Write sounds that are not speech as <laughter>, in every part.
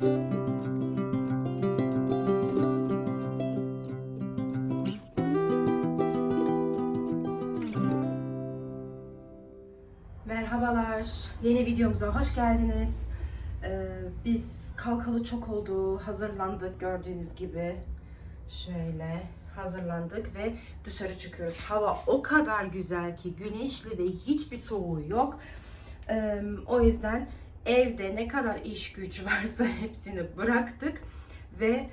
Merhabalar, yeni videomuza hoş geldiniz. Ee, biz kalkalı çok oldu, hazırlandık gördüğünüz gibi. Şöyle hazırlandık ve dışarı çıkıyoruz. Hava o kadar güzel ki güneşli ve hiçbir soğuğu yok. Ee, o yüzden evde ne kadar iş güç <laughs> varsa hepsini bıraktık ve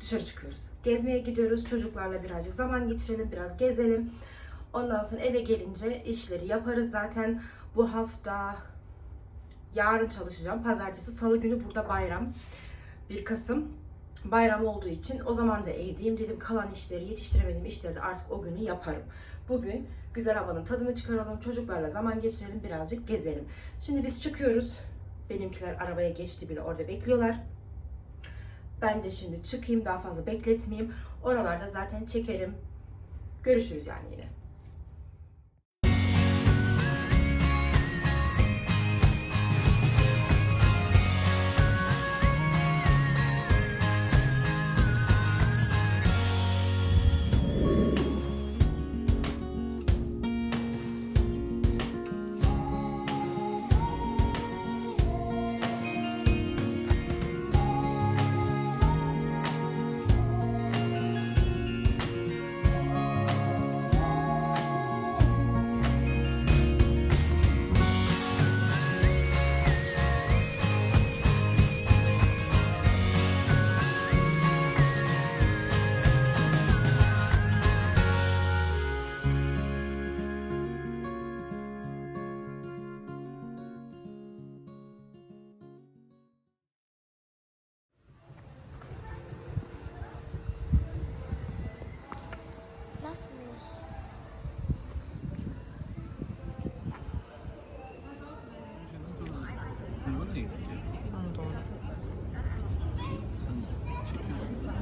dışarı çıkıyoruz. Gezmeye gidiyoruz. Çocuklarla birazcık zaman geçirelim, biraz gezelim. Ondan sonra eve gelince işleri yaparız. Zaten bu hafta yarın çalışacağım. Pazartesi, salı günü burada bayram. 1 Kasım bayram olduğu için o zaman da evdeyim. Dedim kalan işleri, yetiştiremediğim işleri de artık o günü yaparım. Bugün güzel havanın tadını çıkaralım. Çocuklarla zaman geçirelim, birazcık gezelim. Şimdi biz çıkıyoruz. Benimkiler arabaya geçti bile orada bekliyorlar. Ben de şimdi çıkayım daha fazla bekletmeyeyim. Oralarda zaten çekerim. Görüşürüz yani yine.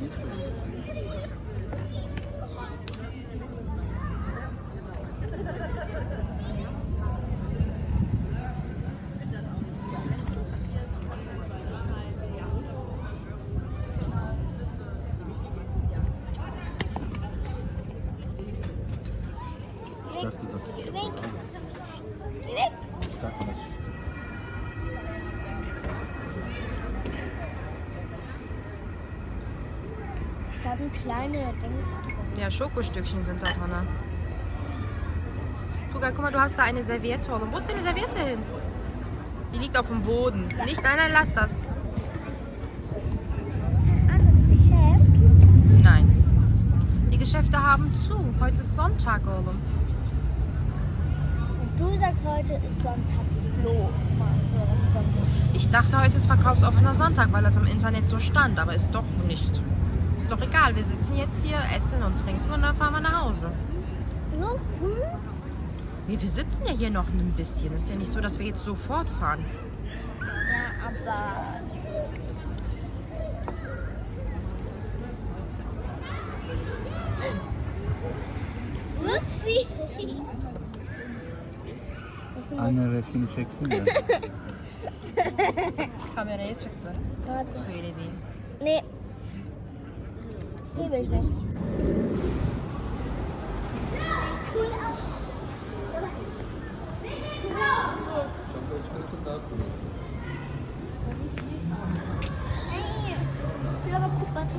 different. Kleine Dings drin. Ja, Schokostückchen sind da drin. Tuga, guck mal, du hast da eine Serviette. Oğlum. Wo ist deine Serviette hin? Die liegt auf dem Boden. Nicht, nein, nein, lass das. Geschäft. Nein. Die Geschäfte haben zu. Heute ist Sonntag, oğlum. Und du sagst, heute ist ist. Ich dachte, heute ist verkaufsoffener Sonntag, weil das im Internet so stand. Aber ist doch nicht. Ist doch egal. Wir sitzen jetzt hier, essen und trinken und dann fahren wir nach Hause. So früh? Wir, wir sitzen ja hier noch ein bisschen. Ist ja nicht so, dass wir jetzt sofort fahren. Ja, aber. Upsi. Was ist denn das? Anne resmini çeksin de. Kameraya çıktı. Warte. Söylediğin. Nee. Hier will ich nicht. Cool Ey, will aber guck, warte.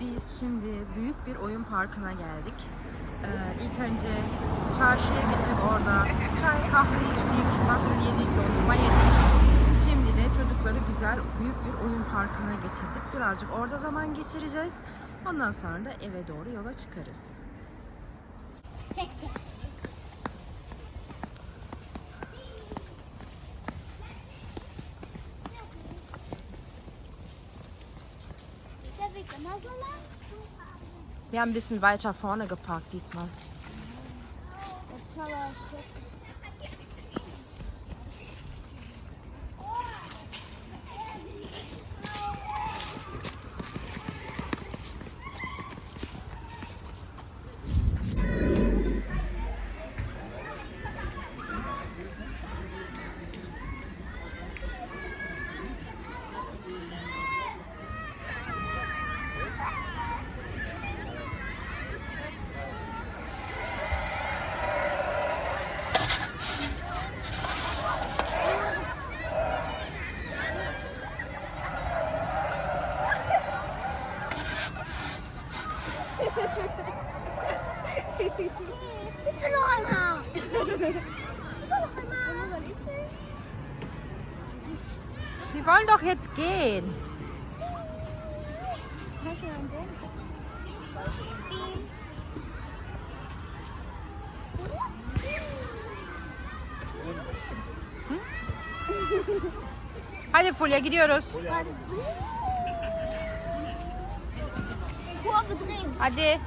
Biz şimdi büyük bir oyun parkına geldik. Ee, ilk önce çarşıya gittik orada. Çay kahve içtik, waffle yedik, dondurma yedik. Şimdi de çocukları güzel büyük bir oyun parkına getirdik. Birazcık orada zaman geçireceğiz. Ondan sonra da eve doğru yola çıkarız. <laughs> Wir haben ein bisschen weiter vorne geparkt diesmal. Jetzt kann man Wir wollen doch jetzt gehen. Hm? Hadi Fulya gidiyoruz. Hadi. Hadi.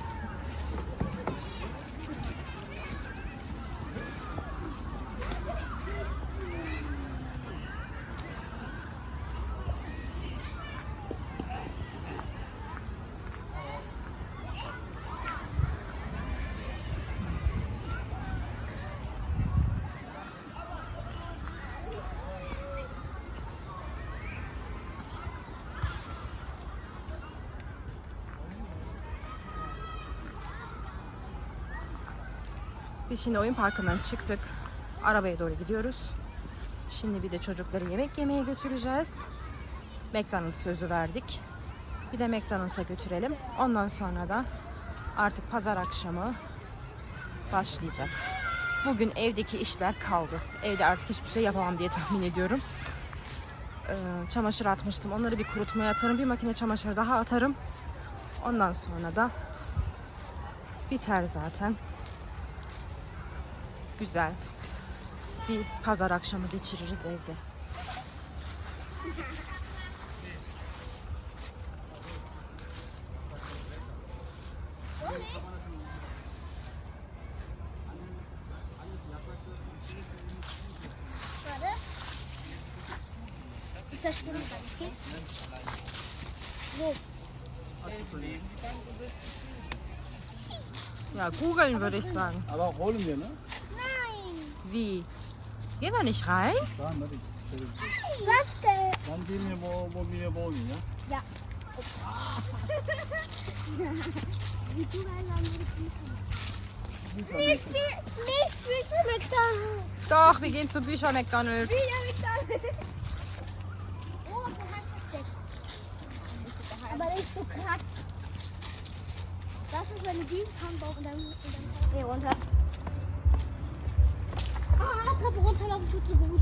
Biz şimdi oyun parkından çıktık. Arabaya doğru gidiyoruz. Şimdi bir de çocukları yemek yemeye götüreceğiz. McDonald's sözü verdik. Bir de McDonald's'a götürelim. Ondan sonra da artık pazar akşamı başlayacak. Bugün evdeki işler kaldı. Evde artık hiçbir şey yapamam diye tahmin ediyorum. Ee, çamaşır atmıştım. Onları bir kurutmaya atarım. Bir makine çamaşır daha atarım. Ondan sonra da biter zaten güzel bir pazar akşamı geçiririz evde. Ja, googeln würde ich sagen. Aber holen wir, ne? Wie? Gehen wir nicht rein? Was denn? Dann gehen wir morgen, wir morgen ja? Ja. Wie du nicht, nicht Bücher McDonalds. Doch, wir gehen zu Bücher McDonalds. Bücher McDonalds. Oh, Aber nicht so krass. Das ist meine Diensthandbauch und dann, und dann hier runter. Ah, Treppe runterlaufen tut so gut.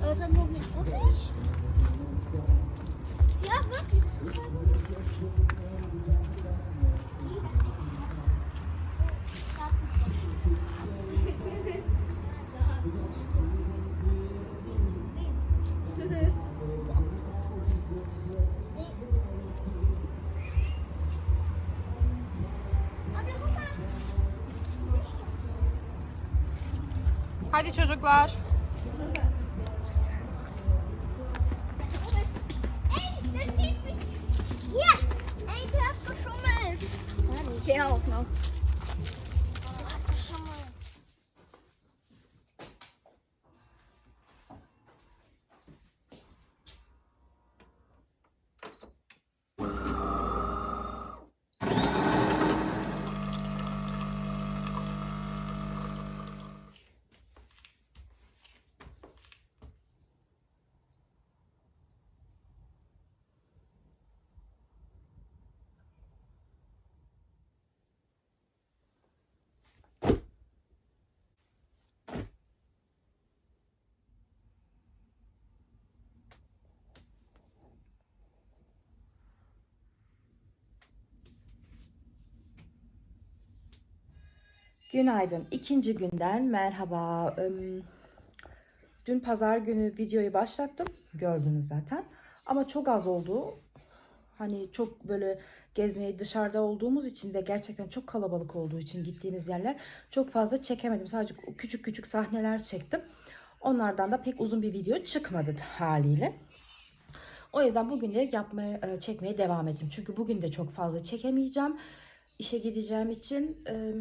Aber ist dann noch nicht wirklich? Ja, wirklich. Super gut. Hadi çocuklar. Ja, en ik heb geschommeld. Ja, die zelf nog. Günaydın. İkinci günden merhaba. Dün pazar günü videoyu başlattım. Gördünüz zaten. Ama çok az oldu. Hani çok böyle gezmeye dışarıda olduğumuz için ve gerçekten çok kalabalık olduğu için gittiğimiz yerler çok fazla çekemedim. Sadece küçük küçük sahneler çektim. Onlardan da pek uzun bir video çıkmadı haliyle. O yüzden bugün de yapmaya, e, çekmeye devam edeyim. Çünkü bugün de çok fazla çekemeyeceğim. İşe gideceğim için e,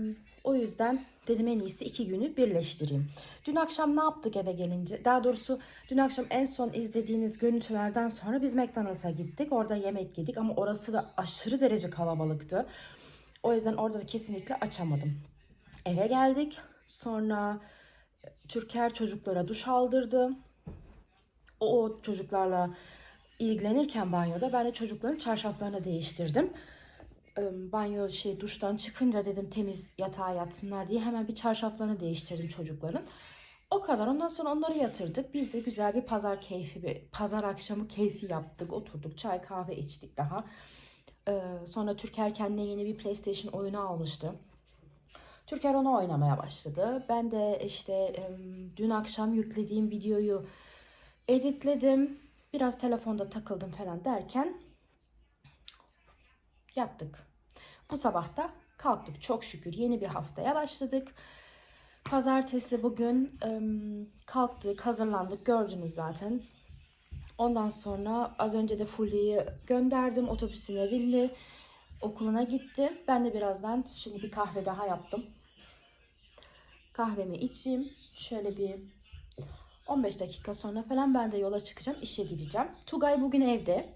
o yüzden dedim en iyisi iki günü birleştireyim. Dün akşam ne yaptık eve gelince? Daha doğrusu dün akşam en son izlediğiniz görüntülerden sonra biz McDonald's'a gittik. Orada yemek yedik ama orası da aşırı derece kalabalıktı. O yüzden orada da kesinlikle açamadım. Eve geldik. Sonra Türker çocuklara duş aldırdı. O, o çocuklarla ilgilenirken banyoda ben de çocukların çarşaflarını değiştirdim. Banyo şey duştan çıkınca dedim temiz yatağa yatsınlar diye hemen bir çarşaflarını değiştirdim çocukların. O kadar. Ondan sonra onları yatırdık. Biz de güzel bir pazar keyfi, bir pazar akşamı keyfi yaptık. Oturduk, çay kahve içtik daha. Ee, sonra Türker kendine yeni bir PlayStation oyunu almıştı. Türker onu oynamaya başladı. Ben de işte dün akşam yüklediğim videoyu editledim. Biraz telefonda takıldım falan derken yattık. Bu sabah da kalktık çok şükür yeni bir haftaya başladık. Pazartesi bugün kalktık, hazırlandık gördünüz zaten. Ondan sonra az önce de Fulya'yı gönderdim, otobüsüne bindi, okuluna gitti. Ben de birazdan şimdi bir kahve daha yaptım. Kahvemi içeyim. Şöyle bir 15 dakika sonra falan ben de yola çıkacağım, işe gideceğim. Tugay bugün evde.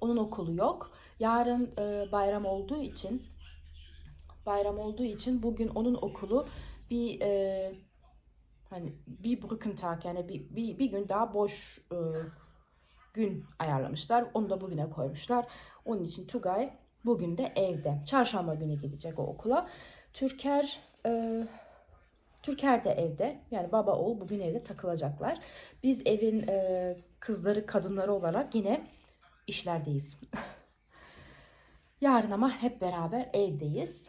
Onun okulu yok. Yarın e, bayram olduğu için bayram olduğu için bugün onun okulu bir e, hani bir Brückentag yani bir, bir, bir gün daha boş e, gün ayarlamışlar. Onu da bugüne koymuşlar. Onun için Tugay bugün de evde. Çarşamba günü gidecek o okula. Türker e, Türker de evde. Yani baba oğul bugün evde takılacaklar. Biz evin e, kızları, kadınları olarak yine işlerdeyiz. <laughs> Yarın ama hep beraber evdeyiz.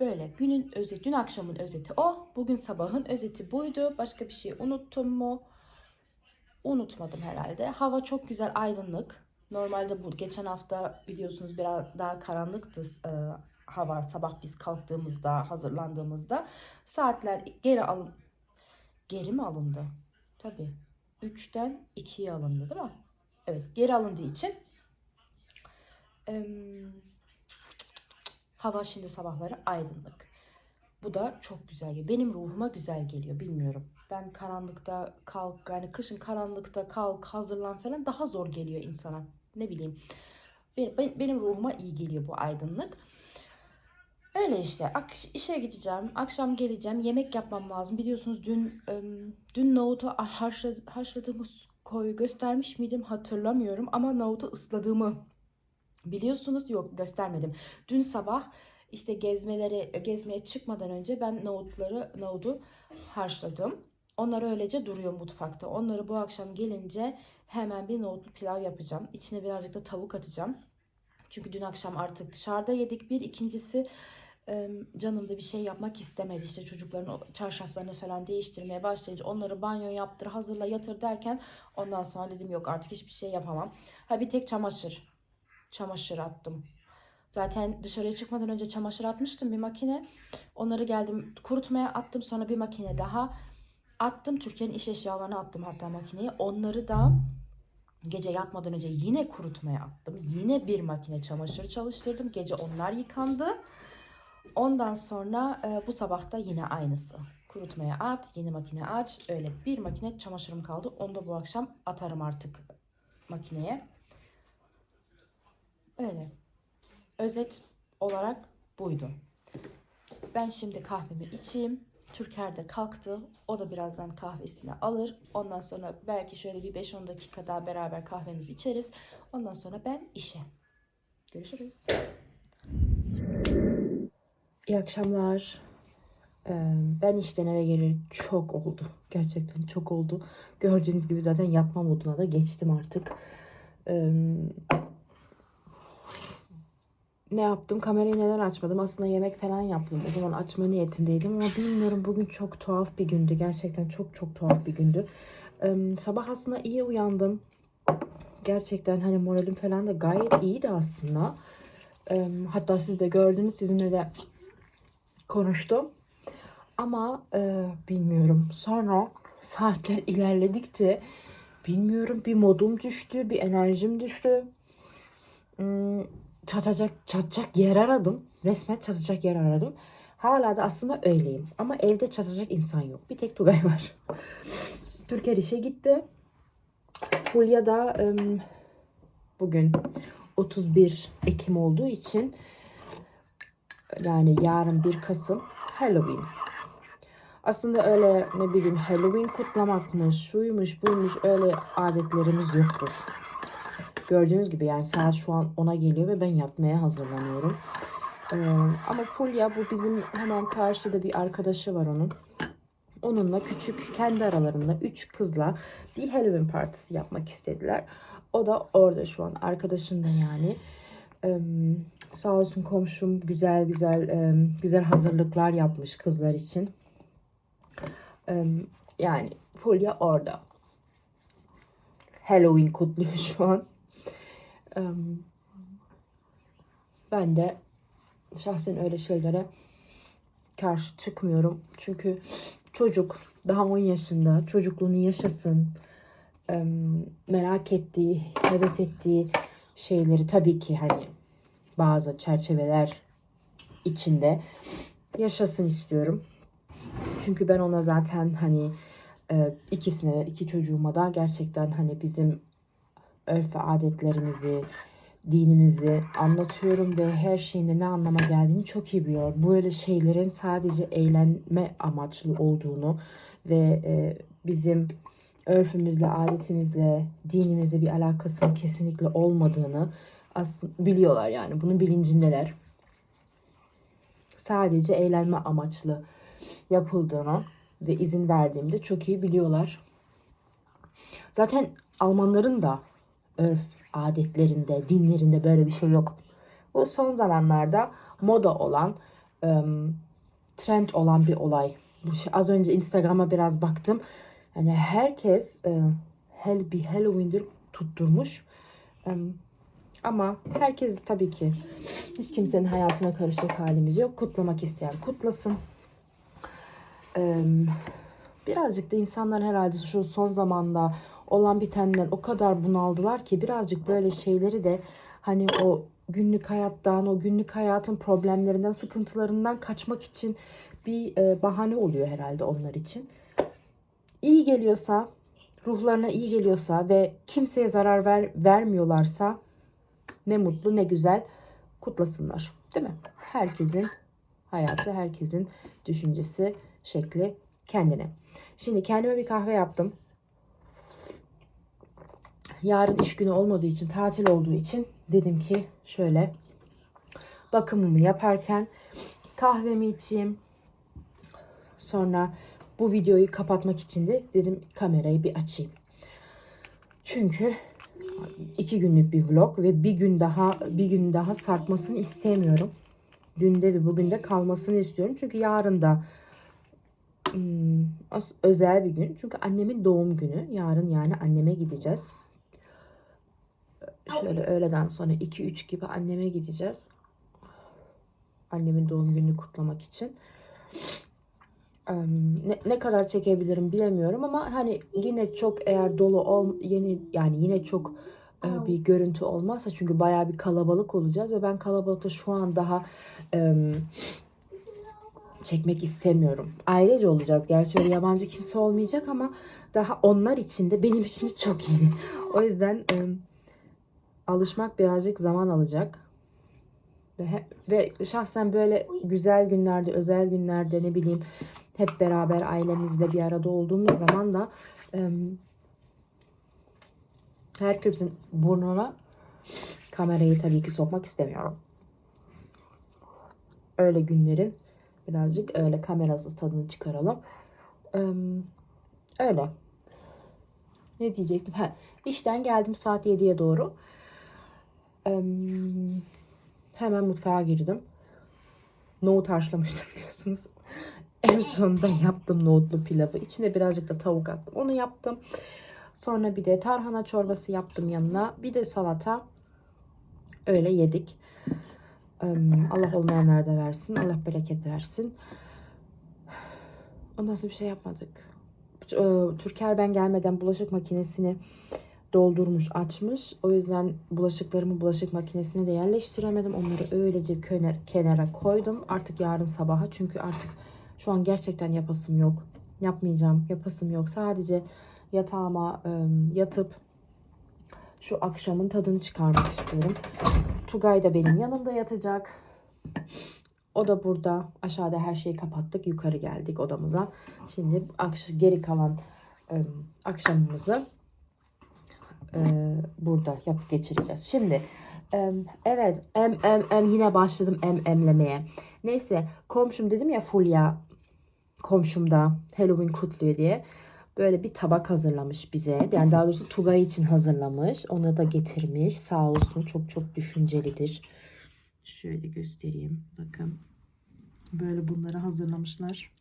Böyle günün özeti, dün akşamın özeti o. Bugün sabahın özeti buydu. Başka bir şey unuttum mu? Unutmadım herhalde. Hava çok güzel, aydınlık. Normalde bu geçen hafta biliyorsunuz biraz daha karanlıktı e, hava sabah biz kalktığımızda, hazırlandığımızda. Saatler geri alın geri mi alındı? Tabii. 3'ten 2'ye alındı değil mi? Evet, geri alındığı için hava şimdi sabahları aydınlık. Bu da çok güzel geliyor. Benim ruhuma güzel geliyor. Bilmiyorum. Ben karanlıkta kalk yani kışın karanlıkta kalk hazırlan falan daha zor geliyor insana. Ne bileyim. Benim, benim- ruhuma iyi geliyor bu aydınlık. Öyle işte. İşe gideceğim. Akşam geleceğim. Yemek yapmam lazım. Biliyorsunuz dün dün nohutu haşla, haşladığımız koyu göstermiş miydim hatırlamıyorum. Ama nohutu ısladığımı biliyorsunuz. Yok göstermedim. Dün sabah işte gezmelere gezmeye çıkmadan önce ben nohutları nohudu haşladım. Onlar öylece duruyor mutfakta. Onları bu akşam gelince hemen bir nohutlu pilav yapacağım. İçine birazcık da tavuk atacağım. Çünkü dün akşam artık dışarıda yedik. Bir ikincisi e, canım da bir şey yapmak istemedi. İşte çocukların çarşaflarını falan değiştirmeye başlayınca onları banyo yaptır, hazırla, yatır derken ondan sonra dedim yok artık hiçbir şey yapamam. Ha bir tek çamaşır. Çamaşır attım. Zaten dışarıya çıkmadan önce çamaşır atmıştım bir makine. Onları geldim kurutmaya attım. Sonra bir makine daha attım. Türkiye'nin iş eşyalarını attım hatta makineye. Onları da gece yatmadan önce yine kurutmaya attım. Yine bir makine çamaşır çalıştırdım. Gece onlar yıkandı. Ondan sonra e, bu sabah da yine aynısı. Kurutmaya at, yeni makine aç. Öyle bir makine çamaşırım kaldı. Onu da bu akşam atarım artık makineye. Öyle. Özet olarak buydu. Ben şimdi kahvemi içeyim. Türker de kalktı. O da birazdan kahvesini alır. Ondan sonra belki şöyle bir 5-10 dakika daha beraber kahvemizi içeriz. Ondan sonra ben işe. Görüşürüz. İyi akşamlar. Ee, Ben işten eve geleli çok oldu. Gerçekten çok oldu. Gördüğünüz gibi zaten yatma moduna da geçtim artık. Ee, Ne yaptım? Kamerayı neden açmadım? Aslında yemek falan yaptım. O zaman açma niyetindeydim ama bilmiyorum. Bugün çok tuhaf bir gündü. Gerçekten çok çok tuhaf bir gündü. Ee, Sabah aslında iyi uyandım. Gerçekten hani moralim falan da gayet iyiydi aslında. Eee, hatta siz de gördünüz sizinle de konuştum. Ama eee, bilmiyorum. Sonra saatler <laughs> ilerledikçe bilmiyorum bir modum düştü, bir enerjim düştü. Hmm, çatacak çatacak yer aradım. Resmen çatacak yer aradım. Hala da aslında öyleyim. Ama evde çatacak insan yok. Bir tek Tugay var. <laughs> Türker işe gitti. Fulya da em, bugün 31 Ekim olduğu için yani yarın 1 Kasım Halloween. Aslında öyle ne bileyim Halloween kutlamakmış, şuymuş, buymuş öyle adetlerimiz yoktur. Gördüğünüz gibi yani saat şu an 10'a geliyor ve ben yatmaya hazırlanıyorum. Ee, ama Fulya bu bizim hemen karşıda bir arkadaşı var onun. Onunla küçük kendi aralarında üç kızla bir Halloween partisi yapmak istediler. O da orada şu an arkadaşında yani. Ee, sağ olsun komşum güzel güzel güzel hazırlıklar yapmış kızlar için. Ee, yani Fulya orada. Halloween kutluyor <laughs> şu an. Ben de şahsen öyle şeylere karşı çıkmıyorum. Çünkü çocuk daha 10 yaşında çocukluğunu yaşasın. Merak ettiği, heves ettiği şeyleri tabii ki hani bazı çerçeveler içinde yaşasın istiyorum. Çünkü ben ona zaten hani e, ikisine, iki çocuğuma da gerçekten hani bizim örf ve adetlerimizi, dinimizi anlatıyorum ve her şeyin ne anlama geldiğini çok iyi biliyor. Böyle şeylerin sadece eğlenme amaçlı olduğunu ve e, bizim örfümüzle, adetimizle, dinimizle bir alakasının kesinlikle olmadığını aslında biliyorlar yani. Bunun bilincindeler. Sadece eğlenme amaçlı yapıldığını ve izin verdiğimde çok iyi biliyorlar. Zaten Almanların da örf adetlerinde, dinlerinde böyle bir şey yok. Bu son zamanlarda moda olan, trend olan bir olay. Şey, az önce Instagram'a biraz baktım. Yani herkes hell bir Halloween'dir tutturmuş. Ama herkes tabii ki hiç kimsenin hayatına karışacak halimiz yok. Kutlamak isteyen kutlasın. Birazcık da insanlar herhalde şu son zamanda olan bitenden o kadar bunaldılar ki birazcık böyle şeyleri de hani o günlük hayattan, o günlük hayatın problemlerinden, sıkıntılarından kaçmak için bir e, bahane oluyor herhalde onlar için. İyi geliyorsa, ruhlarına iyi geliyorsa ve kimseye zarar ver, vermiyorlarsa ne mutlu ne güzel kutlasınlar. Değil mi? Herkesin hayatı, herkesin düşüncesi, şekli kendine. Şimdi kendime bir kahve yaptım yarın iş günü olmadığı için, tatil olduğu için dedim ki şöyle bakımımı yaparken kahvemi içeyim. Sonra bu videoyu kapatmak için de dedim kamerayı bir açayım. Çünkü iki günlük bir vlog ve bir gün daha bir gün daha sarkmasını istemiyorum. Dünde ve bugün de kalmasını istiyorum. Çünkü yarın da hmm, özel bir gün. Çünkü annemin doğum günü. Yarın yani anneme gideceğiz. Şöyle öğleden sonra 2-3 gibi anneme gideceğiz. Annemin doğum gününü kutlamak için. Ne, ne kadar çekebilirim bilemiyorum ama hani yine çok eğer dolu ol yeni yani yine çok e, bir görüntü olmazsa çünkü bayağı bir kalabalık olacağız ve ben kalabalıkta şu an daha çekmek istemiyorum. Ailece olacağız. Gerçi öyle yabancı kimse olmayacak ama daha onlar için de benim için de çok iyi. O yüzden alışmak birazcık zaman alacak. Ve, ve şahsen böyle güzel günlerde, özel günlerde ne bileyim hep beraber ailemizle bir arada olduğumuz zaman da em, herkesin burnuna kamerayı tabii ki sokmak istemiyorum. Öyle günlerin birazcık öyle kamerasız tadını çıkaralım. Öyle. Ne diyecektim? Ha, işten geldim saat 7'ye doğru. Em, hemen mutfağa girdim. Nohut haşlamıştım <laughs> biliyorsunuz. En sonunda yaptım nohutlu pilavı. İçine birazcık da tavuk attım. Onu yaptım. Sonra bir de tarhana çorbası yaptım yanına. Bir de salata. Öyle yedik. Allah olmayanlar da versin. Allah bereket versin. Ondan sonra bir şey yapmadık. Ee, Türker ben gelmeden bulaşık makinesini doldurmuş açmış. O yüzden bulaşıklarımı bulaşık makinesine de yerleştiremedim. Onları öylece kenar, kenara koydum. Artık yarın sabaha çünkü artık şu an gerçekten yapasım yok. Yapmayacağım. Yapasım yok. Sadece yatağıma ım, yatıp şu akşamın tadını çıkarmak istiyorum. Tugay da benim yanımda yatacak. O da burada. Aşağıda her şeyi kapattık. Yukarı geldik odamıza. Şimdi geri kalan ım, akşamımızı e, burada yapıp geçireceğiz. Şimdi em, evet em em em yine başladım em emlemeye. Neyse komşum dedim ya Fulya komşum da Halloween kutluyor diye böyle bir tabak hazırlamış bize. Yani daha doğrusu Tugay için hazırlamış. Ona da getirmiş. Sağ olsun çok çok düşüncelidir. Şöyle göstereyim. Bakın. Böyle bunları hazırlamışlar.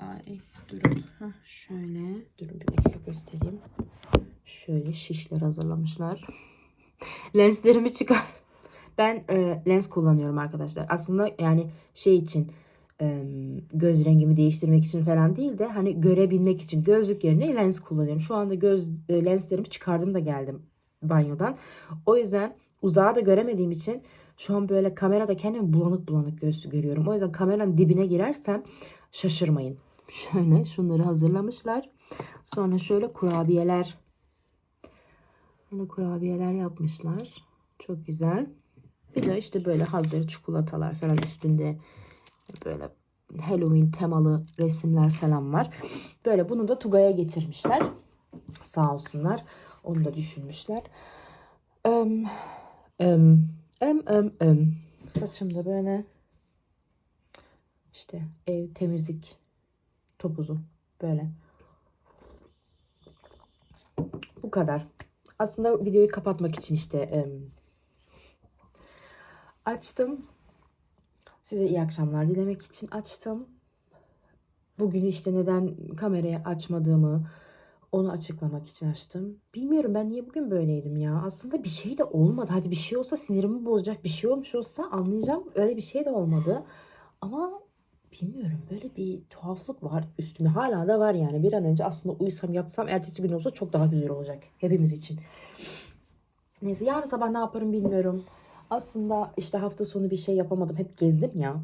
Ay durun. Hah, şöyle. Durun bir dakika göstereyim. Şöyle şişler hazırlamışlar. <laughs> Lenslerimi çıkar. Ben e, lens kullanıyorum arkadaşlar. Aslında yani şey için e, göz rengimi değiştirmek için falan değil de hani görebilmek için gözlük yerine lens kullanıyorum. Şu anda göz e, lenslerimi çıkardım da geldim banyodan. O yüzden uzağa da göremediğim için şu an böyle kamerada kendimi bulanık bulanık göz görüyorum. O yüzden kameranın dibine girersem şaşırmayın. Şöyle şunları hazırlamışlar. Sonra şöyle kurabiyeler. Böyle kurabiyeler yapmışlar. Çok güzel. Bir de işte böyle hazır çikolatalar falan üstünde böyle Halloween temalı resimler falan var. Böyle bunu da Tugay'a getirmişler. Sağ olsunlar. Onu da düşünmüşler. Em, em, em, em, em. Saçımda böyle işte ev temizlik topuzu böyle. Bu kadar. Aslında videoyu kapatmak için işte em, açtım. Size iyi akşamlar dilemek için açtım. Bugün işte neden kamerayı açmadığımı onu açıklamak için açtım. Bilmiyorum ben niye bugün böyleydim ya. Aslında bir şey de olmadı. Hadi bir şey olsa sinirimi bozacak bir şey olmuş olsa anlayacağım. Öyle bir şey de olmadı. Ama bilmiyorum böyle bir tuhaflık var üstünde. Hala da var yani. Bir an önce aslında uyusam yatsam ertesi gün olsa çok daha güzel olacak. Hepimiz için. Neyse yarın sabah ne yaparım bilmiyorum. Aslında işte hafta sonu bir şey yapamadım. Hep gezdim ya.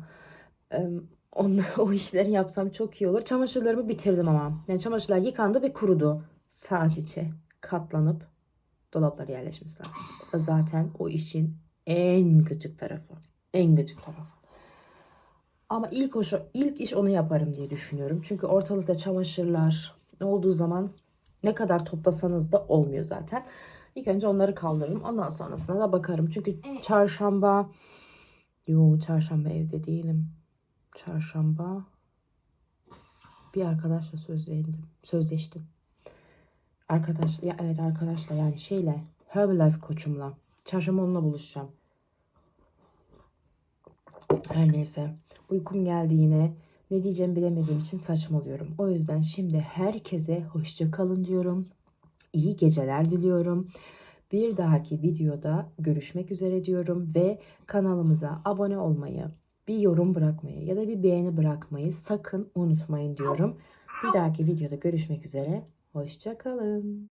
Ee, on, <laughs> o işleri yapsam çok iyi olur. Çamaşırlarımı bitirdim ama. Yani çamaşırlar yıkandı ve kurudu. Sadece katlanıp dolaplara yerleşmesi lazım. Zaten o işin en gıcık tarafı. En gıcık tarafı. Ama ilk, o, ilk iş onu yaparım diye düşünüyorum. Çünkü ortalıkta çamaşırlar olduğu zaman ne kadar toplasanız da olmuyor zaten. İlk önce onları kaldırırım. Ondan sonrasına da bakarım. Çünkü çarşamba... Yo çarşamba evde değilim. Çarşamba bir arkadaşla sözleştim. Sözleştim. Arkadaş ya evet arkadaşla yani şeyle Herbalife koçumla. Çarşamba onunla buluşacağım. Her neyse. Uykum geldi yine. Ne diyeceğimi bilemediğim için saçmalıyorum. O yüzden şimdi herkese hoşça kalın diyorum. İyi geceler diliyorum. Bir dahaki videoda görüşmek üzere diyorum ve kanalımıza abone olmayı, bir yorum bırakmayı ya da bir beğeni bırakmayı sakın unutmayın diyorum. Bir dahaki videoda görüşmek üzere. Hoşça kalın.